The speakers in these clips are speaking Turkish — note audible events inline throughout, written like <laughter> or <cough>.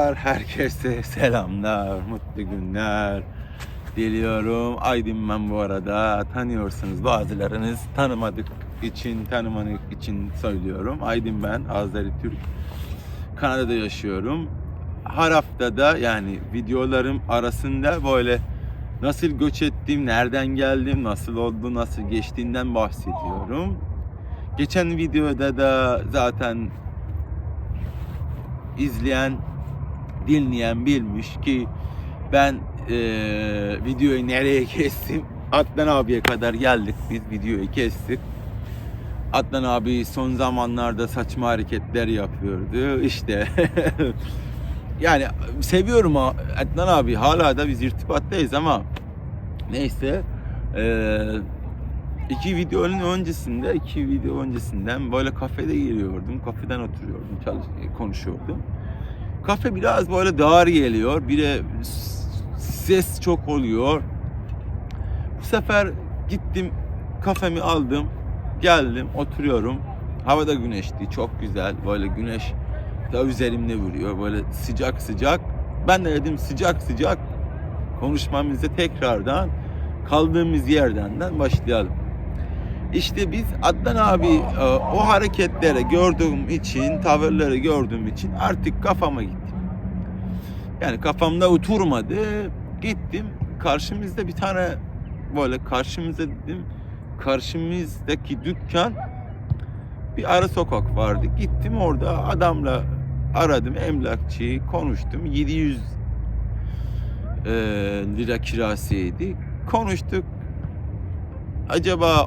Herkese selamlar, mutlu günler diliyorum. Aydın ben bu arada. Tanıyorsunuz bazılarınız. Tanımadık için, tanımadık için söylüyorum. Aydın ben, Azeri Türk. Kanada'da yaşıyorum. Her haftada yani videolarım arasında böyle nasıl göç ettim, nereden geldim, nasıl oldu, nasıl geçtiğinden bahsediyorum. Geçen videoda da zaten izleyen dinleyen bilmiş ki ben eee, videoyu nereye kestim? Adnan abiye kadar geldik biz videoyu kestik. Adnan abi son zamanlarda saçma hareketler yapıyordu işte. <laughs> yani seviyorum Adnan abi hala da biz irtibattayız ama neyse eee iki videonun öncesinde iki video öncesinden böyle kafede giriyordum kafeden oturuyordum çalış konuşuyordum kafe biraz böyle dar geliyor. Bir de ses çok oluyor. Bu sefer gittim kafemi aldım. Geldim oturuyorum. Havada güneşli çok güzel. Böyle güneş da üzerimde vuruyor. Böyle sıcak sıcak. Ben de dedim sıcak sıcak konuşmamızı tekrardan kaldığımız yerden başlayalım. İşte biz Adnan abi e, o hareketlere gördüğüm için, tavırları gördüğüm için artık kafama gittim. Yani kafamda oturmadı. Gittim. Karşımızda bir tane böyle karşımızda dedim karşımızdaki dükkan bir ara sokak vardı. Gittim orada adamla aradım emlakçıyı konuştum. 700 e, lira kirasıydı. Konuştuk. Acaba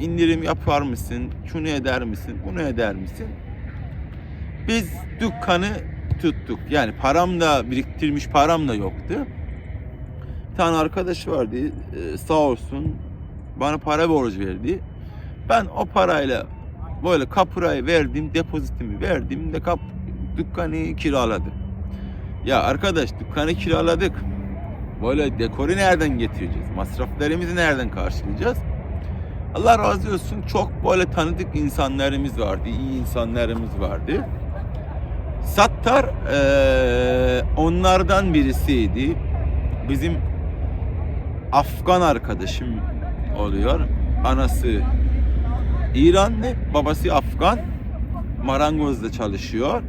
indirim yapar mısın? Şunu eder misin? Bunu eder misin? Biz dükkanı tuttuk. Yani param da biriktirmiş param da yoktu. Bir tane arkadaş vardı. e, sağ olsun bana para borcu verdi. Ben o parayla böyle kapurayı verdim, depozitimi verdim de kap dükkanı kiraladım. Ya arkadaş dükkanı kiraladık. Böyle dekoru nereden getireceğiz? Masraflarımızı nereden karşılayacağız? Allah razı olsun çok böyle tanıdık insanlarımız vardı, iyi insanlarımız vardı. Sattar eee, onlardan birisiydi. Bizim Afgan arkadaşım oluyor. Anası İranlı, babası Afgan. Marangozda çalışıyor.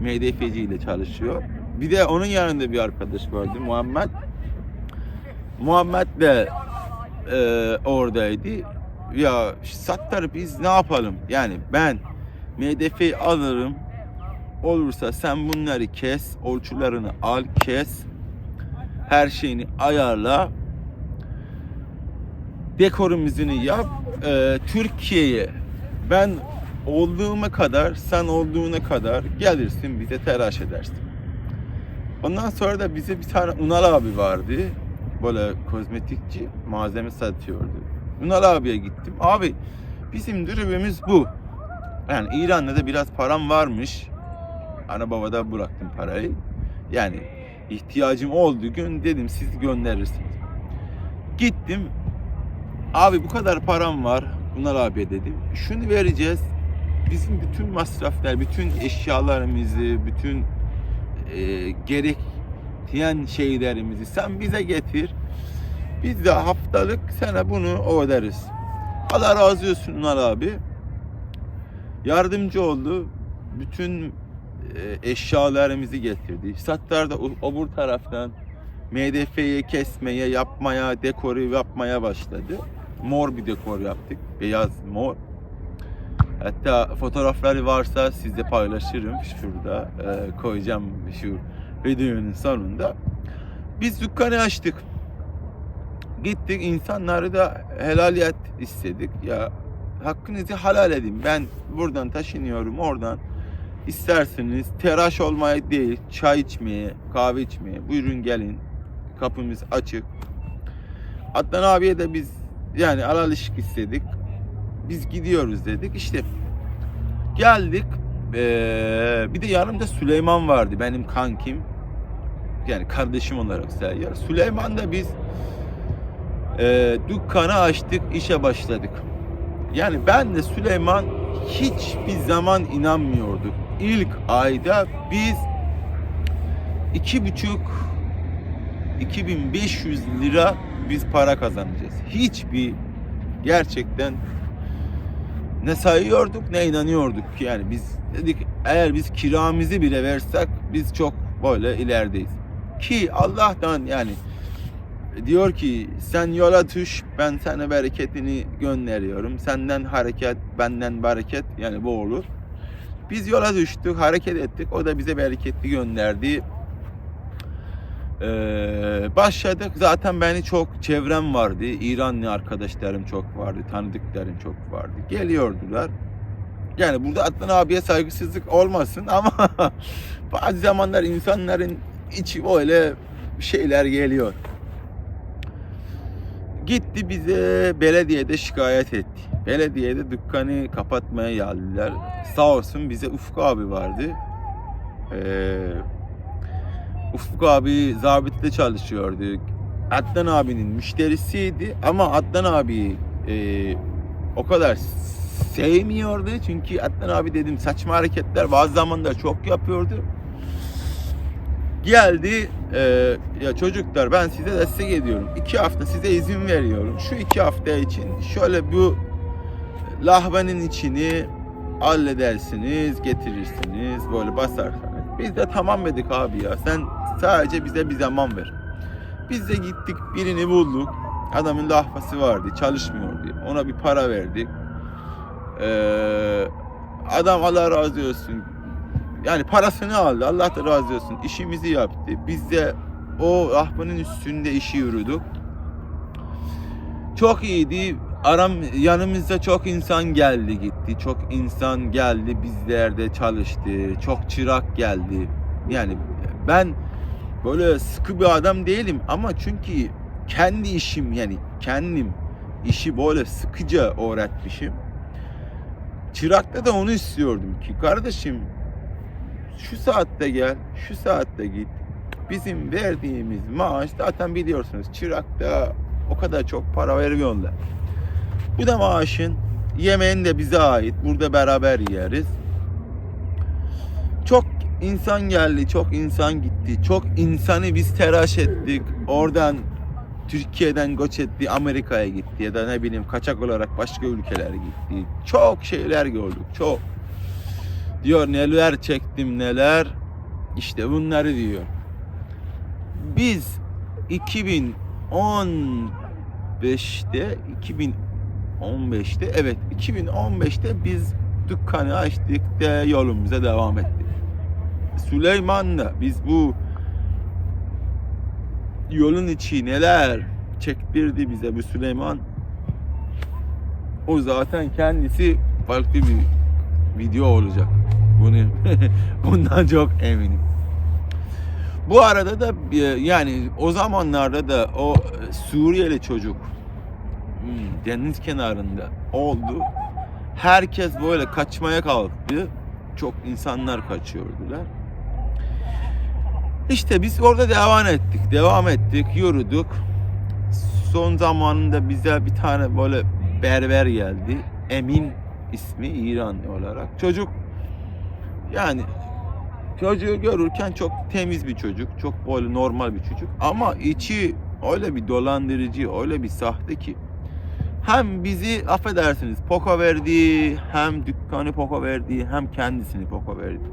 MDFC ile çalışıyor. Bir de onun yanında bir arkadaş vardı Muhammed. Muhammed de e, oradaydı. Ya Sattar biz ne yapalım? Yani ben MDF'yi alırım. Olursa sen bunları kes, ölçülerini al, kes. Her şeyini ayarla. Dekorumuzunu yap. E, Türkiye'ye ben olduğuma kadar, sen olduğuna kadar gelirsin bize telaş edersin. Ondan sonra da bize bir tane Unal abi vardı. Böyle kozmetikçi malzeme satıyordu. Ünal abiye gittim. Abi bizim durumumuz bu. Yani İran'da da biraz param varmış. Ana babada bıraktım parayı. Yani ihtiyacım olduğu gün dedim siz gönderirsiniz. Gittim. Abi bu kadar param var. Ünal abiye dedim. Şunu vereceğiz. Bizim bütün masraflar, bütün eşyalarımızı, bütün e, gerektiren şeylerimizi sen bize getir. Biz de haftalık sana bunu öderiz. Allah razı olsun abi. Yardımcı oldu. Bütün e, eşyalarımızı getirdi. Sattar da o- öbür taraftan MDF'yi kesmeye, yapmaya, dekoru yapmaya başladı. Mor bir dekor yaptık. Beyaz mor. Hatta fotoğrafları varsa sizle paylaşırım. Şurada e, koyacağım şu videonun sonunda. Biz dükkanı açtık gittik insanları da helaliyet istedik. Ya hakkınızı helal edin. Ben buradan taşınıyorum oradan. İsterseniz teraş olmaya değil, çay içmeye, kahve içmeye buyurun gelin. Kapımız açık. Adnan abiye de biz yani alal istedik. Biz gidiyoruz dedik. İşte geldik. Ee, bir de yanımda Süleyman vardı benim kankim. Yani kardeşim olarak sayıyor. Süleyman da biz e, dükkanı açtık, işe başladık. Yani ben de Süleyman hiçbir zaman inanmıyorduk. İlk ayda biz iki buçuk 2500 lira biz para kazanacağız. Hiçbir gerçekten ne sayıyorduk ne inanıyorduk yani biz dedik eğer biz kiramızı bile versek biz çok böyle ilerideyiz. Ki Allah'tan yani diyor ki sen yola düş ben sana bereketini gönderiyorum. Senden hareket benden bereket yani bu olur. Biz yola düştük hareket ettik o da bize bereketli gönderdi. Ee, başladık zaten beni çok çevrem vardı. İranlı arkadaşlarım çok vardı. Tanıdıklarım çok vardı. Geliyordular. Yani burada Adnan abiye saygısızlık olmasın ama <laughs> bazı zamanlar insanların içi böyle şeyler geliyor. Gitti bize belediyede şikayet etti. Belediyede dükkanı kapatmaya geldiler. Sağ olsun bize Ufuk abi vardı. Ee, Ufuk abi zabitle çalışıyordu. Adnan abinin müşterisiydi ama Adnan abi e, o kadar sevmiyordu çünkü Adnan abi dedim saçma hareketler bazı zamanlar çok yapıyordu. Geldi e, ya çocuklar ben size destek ediyorum. iki hafta size izin veriyorum. Şu iki hafta için şöyle bu lahvanın içini halledersiniz, getirirsiniz, böyle basarsanız. Biz de tamam dedik abi ya. Sen sadece bize bir zaman ver. Biz de gittik birini bulduk. Adamın lahvası vardı, çalışmıyordu. Ona bir para verdik. Ee, adam Allah razı olsun. Yani parasını aldı. Allah da razı olsun. İşimizi yaptı. Biz de o lahvanın üstünde işi yürüdük. Çok iyiydi. Aram yanımızda çok insan geldi gitti. Çok insan geldi bizlerde çalıştı. Çok çırak geldi. Yani ben böyle sıkı bir adam değilim ama çünkü kendi işim yani kendim işi böyle sıkıca öğretmişim. Çırakta da onu istiyordum ki kardeşim şu saatte gel, şu saatte git. Bizim verdiğimiz maaş zaten biliyorsunuz çırakta o kadar çok para veriyorlar. Bu da maaşın yemeğin de bize ait. Burada beraber yeriz. Çok insan geldi, çok insan gitti. Çok insanı biz telaş ettik. Oradan Türkiye'den göç etti, Amerika'ya gitti ya da ne bileyim kaçak olarak başka ülkelere gitti. Çok şeyler gördük, çok. Diyor neler çektim neler. İşte bunları diyor. Biz 2015'te 2015'te evet 2015'te biz dükkanı açtık da yolumuza devam ettik. Süleyman'la biz bu yolun içi neler çektirdi bize bu Süleyman. O zaten kendisi farklı bir video olacak. Bunu <laughs> bundan çok eminim. Bu arada da e, yani o zamanlarda da o e, Suriyeli çocuk hmm, deniz kenarında oldu. Herkes böyle kaçmaya kalktı. Çok insanlar kaçıyordular. İşte biz orada devam ettik, devam ettik, yürüdük. Son zamanında bize bir tane böyle berber geldi. Emin ismi İranlı olarak. Çocuk yani çocuğu görürken çok temiz bir çocuk, çok böyle normal bir çocuk. Ama içi öyle bir dolandırıcı, öyle bir sahte ki hem bizi affedersiniz poka verdi, hem dükkanı poka verdi, hem kendisini poka verdi.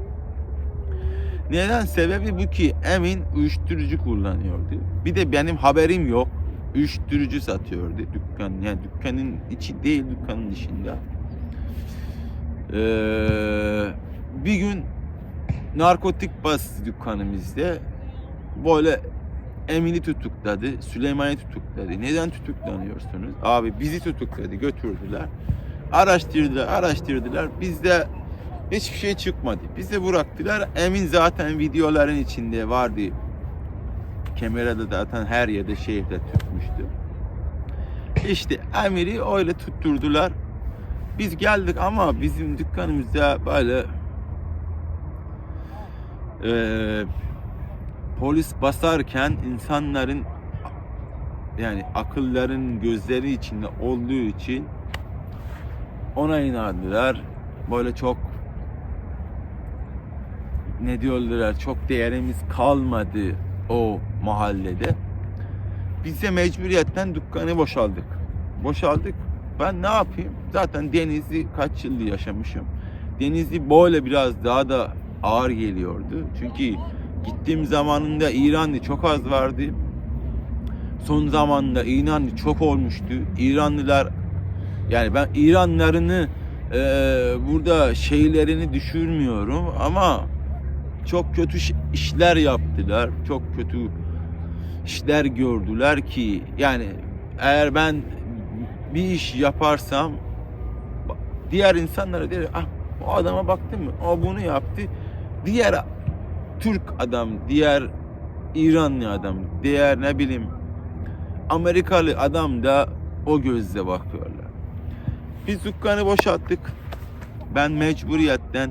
Neden? Sebebi bu ki Emin uyuşturucu kullanıyordu. Bir de benim haberim yok. Uyuşturucu satıyordu dükkan. Yani dükkanın içi değil, dükkanın dışında. Ee, bir gün narkotik bas dükkanımızda böyle Emin'i tutukladı, Süleyman'ı tutukladı. Neden tutuklanıyorsunuz? Abi bizi tutukladı, götürdüler. Araştırdılar, araştırdılar. Bizde hiçbir şey çıkmadı. Bizi bıraktılar. Emin zaten videoların içinde vardı. Kamerada zaten her yerde şehirde tutmuştu. İşte Emir'i öyle tutturdular. Biz geldik ama bizim dükkanımızda böyle eee polis basarken insanların yani akılların gözleri içinde olduğu için ona inandılar. Böyle çok ne diyorlar çok değerimiz kalmadı o mahallede. Biz de mecburiyetten dükkanı boşaldık. Boşaldık. Ben ne yapayım? Zaten Denizli kaç yıldır yaşamışım. Denizli böyle biraz daha da ağır geliyordu. Çünkü gittiğim zamanında İranlı çok az vardı. Son zamanda İranlı çok olmuştu. İranlılar yani ben İranlarını e, burada şeylerini düşürmüyorum ama çok kötü işler yaptılar. Çok kötü işler gördüler ki yani eğer ben bir iş yaparsam diğer insanlara der ah o adama baktın mı? O bunu yaptı. Diğer Türk adam, diğer İranlı adam, diğer ne bileyim Amerikalı adam da o gözle bakıyorlar. Biz dükkanı boşalttık. Ben mecburiyetten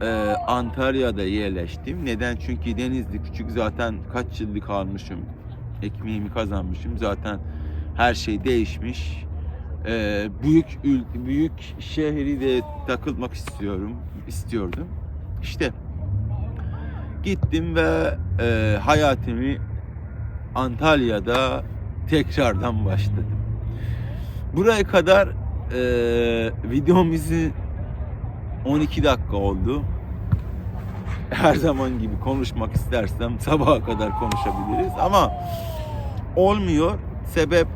e, Antalya'da yerleştim. Neden? Çünkü Denizli küçük zaten kaç yıllık almışım. Ekmeğimi kazanmışım. Zaten her şey değişmiş. E, büyük büyük şehri de takılmak istiyorum. istiyordum. İşte gittim ve e, hayatımı Antalya'da tekrardan başladım. Buraya kadar e, videomuzu 12 dakika oldu. Her zaman gibi konuşmak istersem sabaha kadar konuşabiliriz ama olmuyor. Sebep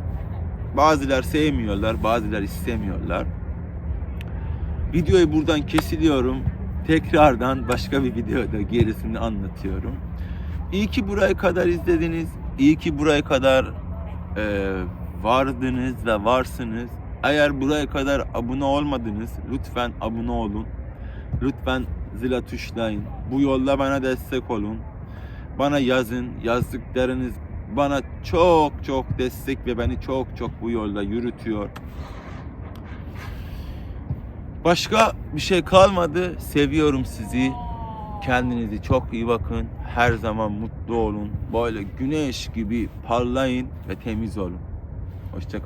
bazılar sevmiyorlar, bazılar istemiyorlar. Videoyu buradan kesiliyorum. Tekrardan başka bir videoda gerisini anlatıyorum. İyi ki buraya kadar izlediniz. İyi ki buraya kadar e, vardınız ve varsınız. Eğer buraya kadar abone olmadınız, lütfen abone olun. Lütfen zila tuşlayın. Bu yolda bana destek olun. Bana yazın. Yazdıklarınız bana çok çok destek ve beni çok çok bu yolda yürütüyor. Başka bir şey kalmadı. Seviyorum sizi. Kendinize çok iyi bakın. Her zaman mutlu olun. Böyle güneş gibi parlayın ve temiz olun. Hoşçakalın.